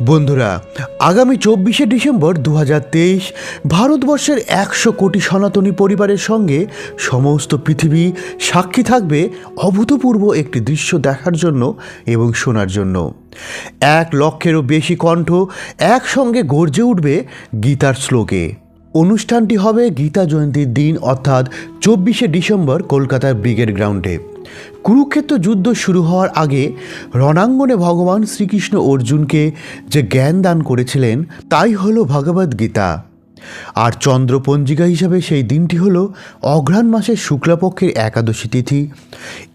বন্ধুরা, আগামী চব্বিশে ডিসেম্বর দু হাজার তেইশ ভারতবর্ষের একশো কোটি সনাতনী পরিবারের সঙ্গে সমস্ত পৃথিবী সাক্ষী থাকবে অভূতপূর্ব একটি দৃশ্য দেখার জন্য এবং শোনার জন্য। এক লক্ষেরও বেশি কণ্ঠ একসঙ্গে গর্জে উঠবে গীতার শ্লোকে। অনুষ্ঠানটি হবে গীতা জয়ন্তীর দিন, অর্থাৎ চব্বিশে ডিসেম্বর কলকাতার ব্রিগেড গ্রাউন্ডে। কুরুক্ষেত্র যুদ্ধ শুরু হওয়ার আগে রণাঙ্গনে ভগবান শ্রীকৃষ্ণ অর্জুনকে যে জ্ঞান দান করেছিলেন, তাই হলো ভগবদ গীতা। আর চন্দ্রপঞ্জিকা হিসাবে সেই দিনটি হলো অঘ্রাণ মাসের শুক্লাপক্ষের একাদশী তিথি।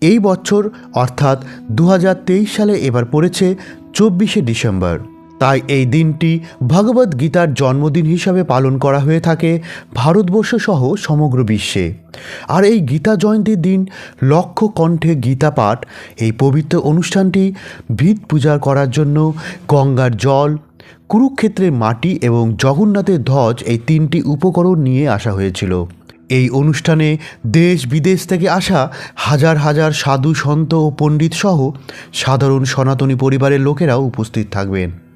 এই বছর, অর্থাৎ দু হাজার তেইশ সালে এবার পড়েছে চব্বিশে ডিসেম্বর। তাই এই দিনটি ভগবদ গীতার জন্মদিন হিসাবে পালন করা হয়ে থাকে ভারতবর্ষ সহ সমগ্র বিশ্বে। আর এই গীতা জয়ন্তীর দিন লক্ষ কণ্ঠে গীতা পাঠ, এই পবিত্র অনুষ্ঠানটি ভিত পূজা করার জন্য গঙ্গার জল, কুরুক্ষেত্রের মাটি এবং জগন্নাথের ধ্বজ এই তিনটি উপকরণ নিয়ে আসা হয়েছিল। এই অনুষ্ঠানে দেশ বিদেশ থেকে আসা হাজার হাজার সাধু সন্ত ও পণ্ডিত সহ সাধারণ সনাতনী পরিবারের লোকেরাও উপস্থিত থাকবেন।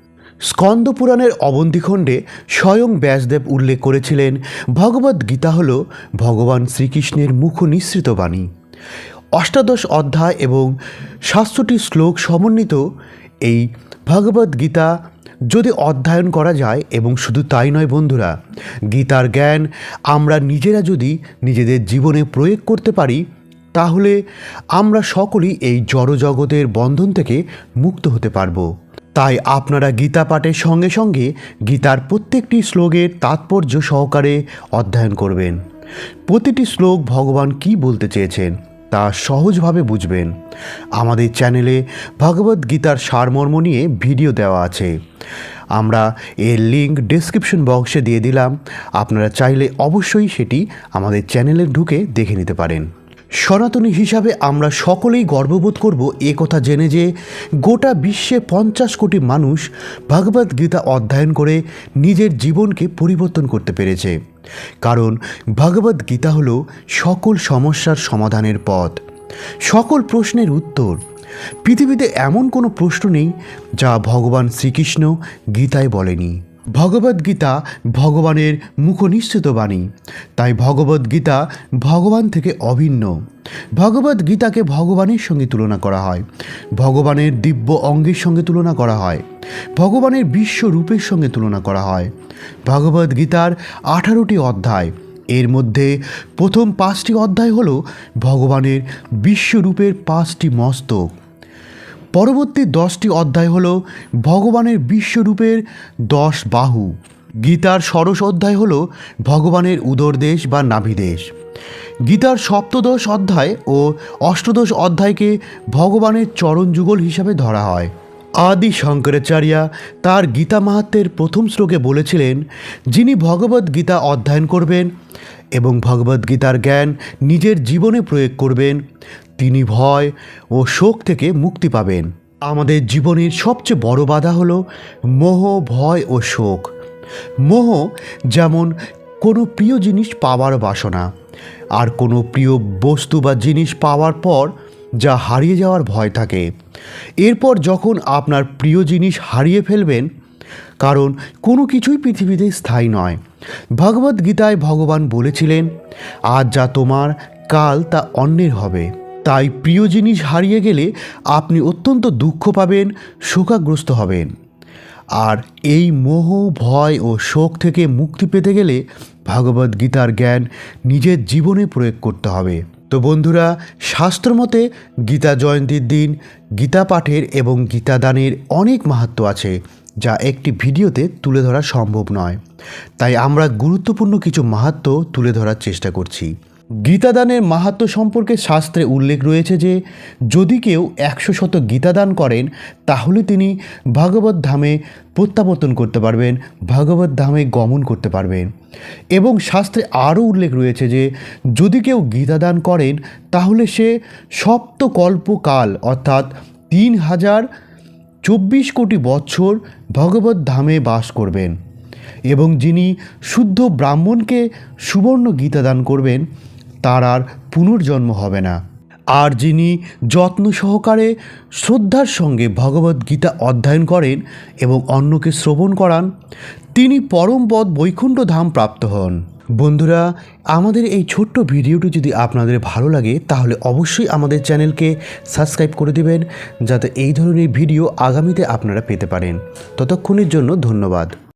স্কন্দ পুরাণের অবন্ধিখণ্ডে স্বয়ং ব্যাসদেব উল্লেখ করেছিলেন ভগবদ গীতা হল ভগবান শ্রীকৃষ্ণের মুখ নিঃসৃত বাণী। অষ্টাদশ অধ্যায় এবং সাতশোটি শ্লোক সমন্বিত এই ভগবদ গীতা যদি অধ্যয়ন করা যায়, এবং শুধু তাই নয় বন্ধুরা, গীতার জ্ঞান আমরা নিজেরা যদি নিজেদের জীবনে প্রয়োগ করতে পারি, তাহলে আমরা সকলেই এই জড়জগতের বন্ধন থেকে মুক্ত হতে পারব। তাই আপনারা গীতা পাঠের সঙ্গে সঙ্গে গীতার প্রত্যেকটি শ্লোকের তাৎপর্য সহকারে অধ্যয়ন করবেন। প্রতিটি শ্লোক ভগবান কি বলতে চেয়েছেন তা সহজভাবে বুঝবেন। আমাদের চ্যানেলে ভগবদ গীতার সারমর্ম নিয়ে ভিডিও দেওয়া আছে। আমরা এর লিঙ্ক ডেসক্রিপশন বক্সে দিয়ে দিলাম। আপনারা চাইলে অবশ্যই সেটি আমাদের চ্যানেলে ঢুকে দেখে নিতে পারেন। সনাতনী হিসাবে আমরা সকলেই গর্ববোধ করব এ কথা জেনে যে গোটা বিশ্বে পঞ্চাশ কোটি মানুষ ভগবদ গীতা অধ্যয়ন করে নিজের জীবনকে পরিবর্তন করতে পেরেছে। কারণ ভগবদ গীতা হল সকল সমস্যার সমাধানের পথ। সকল প্রশ্নের উত্তর। পৃথিবীতে এমন কোনো প্রশ্ন নেই যা ভগবান শ্রীকৃষ্ণ গীতায় বলেনি। ভগবদ গীতা ভগবানের মুখনিশ্চিত বাণী। তাই ভগবদ গীতা ভগবান থেকে অভিন্ন। ভগবদ গীতাকে ভগবানের সঙ্গে তুলনা করা হয়। ভগবানের দিব্য অঙ্গের সঙ্গে তুলনা করা হয়। ভগবানের বিশ্ব রূপের সঙ্গে তুলনা করা হয়। ভগবদ গীতার আঠারোটি অধ্যায়। এর মধ্যে প্রথম পাঁচটি অধ্যায় হল ভগবানের বিশ্বরূপের পাঁচটি মস্তক। পরবর্তী দশটি অধ্যায় হল ভগবানের বিশ্বরূপের দশ বাহু। গীতার ষোড়শ অধ্যায় হল ভগবানের উদরদেশ বা নাভিদেশ। গীতার সপ্তদশ অধ্যায় ও অষ্টদশ অধ্যায়কে ভগবানের চরণ যুগল হিসাবে ধরা হয়। আদি শঙ্করাচার্য তার গীতা মাহাত্মের প্রথম শ্লোকে বলেছিলেন, যিনি ভগবদ গীতা অধ্যয়ন করবেন এবং ভগবদ গীতার জ্ঞান নিজের জীবনে প্রয়োগ করবেন তিনি ভয় ও শোক থেকে মুক্তি পাবেন। আমাদের জীবনের সবচেয়ে বড় বাধা হলো মোহ, ভয় ও শোক। মোহ যেমন কোনো প্রিয় জিনিস পাওয়ার বাসনা, আর কোনো প্রিয় বস্তু বা জিনিস পাওয়ার পর যা হারিয়ে যাওয়ার ভয় থাকে। এরপর যখন আপনার প্রিয় জিনিস হারিয়ে ফেলবেন, কারণ কোনো কিছুই পৃথিবীতে স্থায়ী নয়। ভগবদ্গীতায় ভগবান বলেছিলেন, আজ যা তোমার, কাল তা অন্যের হবে। তাই প্রিয় জিনিস হারিয়ে গেলে আপনি অত্যন্ত দুঃখ পাবেন, শোকাগ্রস্ত হবেন। আর এই মোহ, ভয় ও শোক থেকে মুক্তি পেতে গেলে ভগবদ গীতার জ্ঞান নিজের জীবনে প্রয়োগ করতে হবে। তো বন্ধুরা শাস্ত্রমতে গীতা জয়ন্তীর দিন গীতা পাঠের এবং গীতা দানের অনেক মাহাত্ম আছে, যা একটি ভিডিওতে তুলে ধরা সম্ভব নয়। তাই আমরা গুরুত্বপূর্ণ কিছু মাহাত্ম তুলে ধরার চেষ্টা করছি। গীতাদানের মাহাত্ম সম্পর্কে শাস্ত্রে উল্লেখ রয়েছে যে, যদি কেউ একশো শত গীতাদান করেন, তাহলে তিনি ভগবত ধামে প্রত্যাবর্তন করতে পারবেন, ভগবত ধামে গমন করতে পারবেন। এবং শাস্ত্রে আরও উল্লেখ রয়েছে যে, যদি কেউ গীতাদান করেন, তাহলে সে সপ্তকল্পকাল, অর্থাৎ তিন হাজার চব্বিশ কোটি বছর ভগবত ধামে বাস করবেন। এবং যিনি শুদ্ধ ব্রাহ্মণকে সুবর্ণ গীতা দান করবেন তার আর পুনর্জন্ম হবে না। আর যিনি যত্ন সহকারে শ্রদ্ধার সঙ্গে ভগবদ্গীতা অধ্যয়ন করেন এবং অন্যকে শ্রবণ করান, তিনি পরম পদ বৈকুণ্ঠ ধাম প্রাপ্ত হন। বন্ধুরা, আমাদের এই ছোট্ট ভিডিওটি যদি আপনাদের ভালো লাগে, তাহলে অবশ্যই আমাদের চ্যানেলকে সাবস্ক্রাইব করে দেবেন, যাতে এই ধরনের ভিডিও আগামীতে আপনারা পেতে পারেন। ততক্ষণের জন্য ধন্যবাদ।